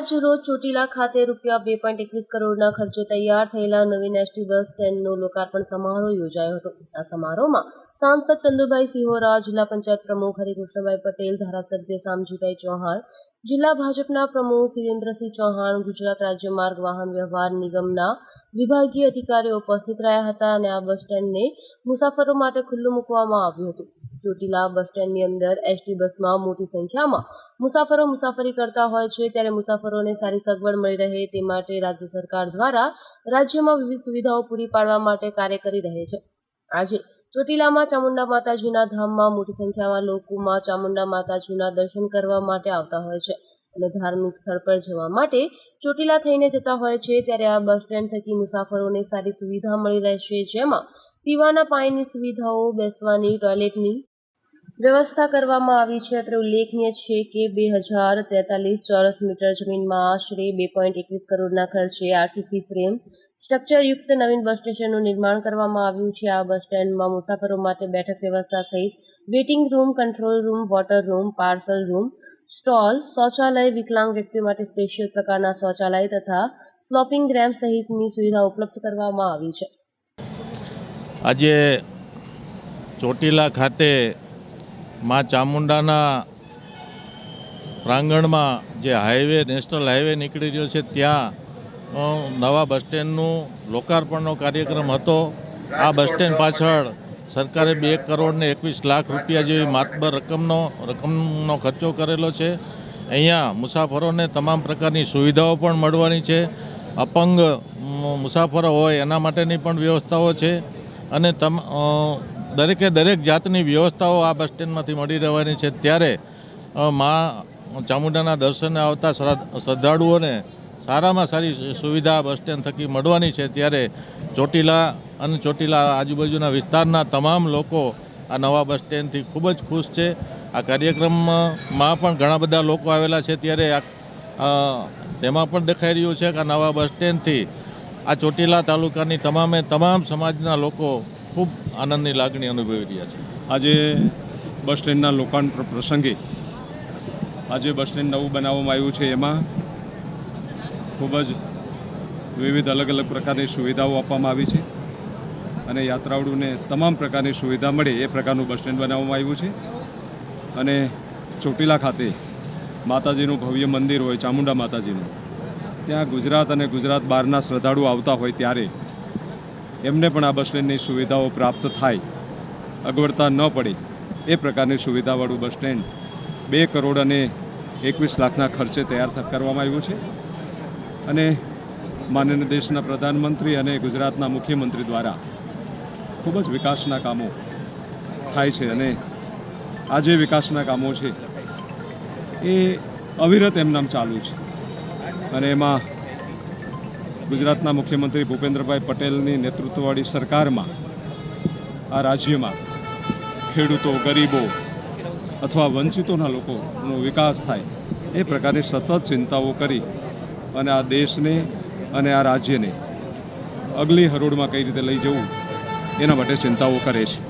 આજ રોજ ચોટીલા ખાતે રૂપિયા બે પોઈન્ટ એકવીસ કરોડના ખર્ચે તૈયાર થયેલા નવીન એસટી બસ સ્ટેન્ડનો લોકાર્પણ સમારોહ યોજાયો હતો. આ સમારોહમાં સાંસદ ચંદુભાઈ સિહોરા, જિલ્લા પંચાયત પ્રમુખ હરિકૃષ્ણભાઈ પટેલ, ધારાસભ્ય સામજીભાઈ ચૌહાણ, જિલ્લા ભાજપના પ્રમુખ વિરેન્દ્રસિંહ ચૌહાણ, ગુજરાત રાજ્ય માર્ગ વાહન વ્યવહાર નિગમના વિભાગીય અધિકારીઓ ઉપસ્થિત રહ્યા હતા અને આ બસ સ્ટેન્ડને મુસાફરો માટે ખુલ્લું મૂકવામાં આવ્યું હતું. ચોટીલા બસ સ્ટેન્ડની અંદર એસટી બસમાં મોટી સંખ્યામાં મુસાફરો મુસાફરી કરતા હોય છે. ત્યારે મુસાફરોને સારી સગવડ મળી રહે તે માટે રાજ્ય સરકાર દ્વારા રાજ્યમાં વિવિધ સુવિધાઓ પૂરી પાડવા માટે કાર્ય કરી રહે છે. આજે ચોટીલામાં ચામુંડા માતાજીના ધામમાં મોટી સંખ્યામાં લોકોમાં ચામુંડા માતાજીના દર્શન કરવા માટે આવતા હોય છે અને ધાર્મિક સ્થળ પર જવા માટે ચોટીલા થઈને જતા હોય છે. ત્યારે આ બસ સ્ટેન્ડ થકી મુસાફરોને સારી સુવિધા મળી રહેશે. જેમાં પીવાના પાણીની સુવિધાઓ, બેસવાની ટોયલેટની વ્યવસ્થા કરવામાં આવી છે. અત્રે ઉલ્લેખનીય છે કે બે હજાર તેતાલીસ ચોરસ મીટર જમીનમાં આશરે બે પોઈન્ટ એકવીસ કરોડના ખર્ચે આરસીસી ફ્રેમ સ્ટ્રક્ચરયુક્ત નવીન બસ સ્ટેશનનું નિર્માણ કરવામાં આવ્યું છે. આ બસ સ્ટેન્ડમાં મુસાફરો માટે બેઠક વ્યવસ્થા સહિત waiting room, control room, water room, parcel room, stall, શૌચાલય, વિકલાંગ વ્યક્તિઓ માટે સ્પેશિયલ પ્રકારના શૌચાલય તથા સ્લોપિંગ રેમ્પ સહિતની સુવિધા ઉપલબ્ધ કરવામાં આવી છે. આજે ચોટીલા ખાતે મા ચામુંડાના પ્રાંગણમાં જે હાઈવે, નેશનલ હાઈવે નીકળી રહ્યો છે, ત્યાં નવા બસ સ્ટેન્ડનું લોકાર્પણનો કાર્યક્રમ હતો. આ બસ સ્ટેન્ડ પાછળ સરકારે બે કરોડ ને એકવીસ લાખ રૂપિયા જેવી માતબર રકમનો રકમનો ખર્ચો કરેલો છે. અહીંયા મુસાફરોને તમામ પ્રકારની સુવિધાઓ પણ મળવાની છે. અપંગ મુસાફરો હોય એના માટેની પણ વ્યવસ્થાઓ છે. અને તમ દરેકે દરેક જાતની વ્યવસ્થાઓ આ બસ સ્ટેન્ડમાંથી મળી રહેવાની છે. ત્યારે મા ચામુંડાના દર્શને આવતા શ્રદ્ધાળુઓને સારામાં સારી સુવિધા બસ સ્ટેન્ડ થકી મળવાની છે. ત્યારે ચોટીલા અને ચોટીલા આજુબાજુના વિસ્તારના તમામ લોકો આ નવા બસ સ્ટેન્ડથી ખૂબ જ ખુશ છે. આ કાર્યક્રમમાં પણ ઘણા બધા લોકો આવેલા છે. ત્યારે આ તેમાં પણ દેખાઈ રહ્યું છે કે નવા બસ સ્ટેન્ડથી આ ચોટીલા તાલુકાની તમામે તમામ સમાજના લોકો ખૂબ આનંદની લાગણી અનુભવી રહ્યા છે. આજે બસ સ્ટેન્ડના લોકાર્પણ પ્રસંગે આજે બસ સ્ટેન્ડ નવું બનાવવામાં આવ્યું છે. એમાં ખૂબ જ વિવિધ અલગ અલગ પ્રકારની સુવિધાઓ આપવામાં આવી છે અને યાત્રાળુને તમામ પ્રકારની સુવિધા મળે એ પ્રકારનું બસ સ્ટેન્ડ બનાવવામાં આવ્યું છે. અને ચોટીલા ખાતે માતાજીનું ભવ્ય મંદિર હોય, ચામુંડા માતાજીનું, ત્યાં ગુજરાત અને ગુજરાત બહારના શ્રદ્ધાળુઓ આવતા હોય ત્યારે એમને પણ આ બસ સ્ટેન્ડની સુવિધાઓ પ્રાપ્ત થાય. અગવડતા ન પડે એ પ્રકારની સુવિધાવાળું બસ સ્ટેન્ડ બે કરોડ અને એકવીસ લાખના ખર્ચે તૈયાર કરવામાં આવ્યું છે. અને માનનીય દેશના પ્રધાનમંત્રી અને ગુજરાતના મુખ્યમંત્રી દ્વારા ખૂબ જ વિકાસના કામો થાય છે અને આ જે વિકાસના કામો છે એ અવિરત એમનામ ચાલુ છે. અને એમાં ગુજરાતના મુખ્યમંત્રી ભૂપેન્દ્રભાઈ પટેલની નેતૃત્વવાળી સરકારમાં આ રાજ્યમાં ખેડૂતો, ગરીબો અથવા વંચિતોના લોકોનો વિકાસ થાય એ પ્રકારની સતત ચિંતાઓ કરી અને આ દેશને અને આ રાજ્યને અગલી હરોળમાં કઈ રીતે લઈ જવું એના માટે ચિંતાઓ કરે છે.